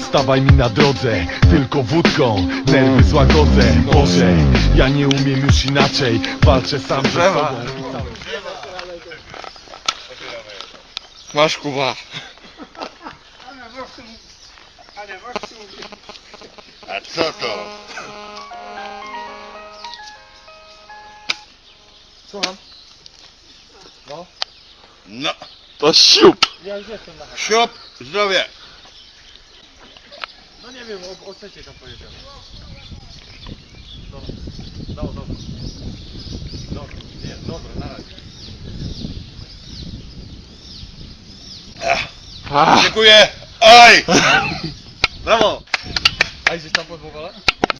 stawaj mi na drodze Tylko wódką nerwy złagodzę Może ja nie umiem już inaczej Walczę sam ze sobą Masz Kuba. A co to? Słucham. No, To siup. Ja już jestem na siop, zdrowie. No nie wiem, o, o trzeciej tam pojedziemy. Dobra, no, dobra. Dobra, nie, dobra, na razie. Ah. Dziękuję. Oj! Brawo! A idziesz tam pod?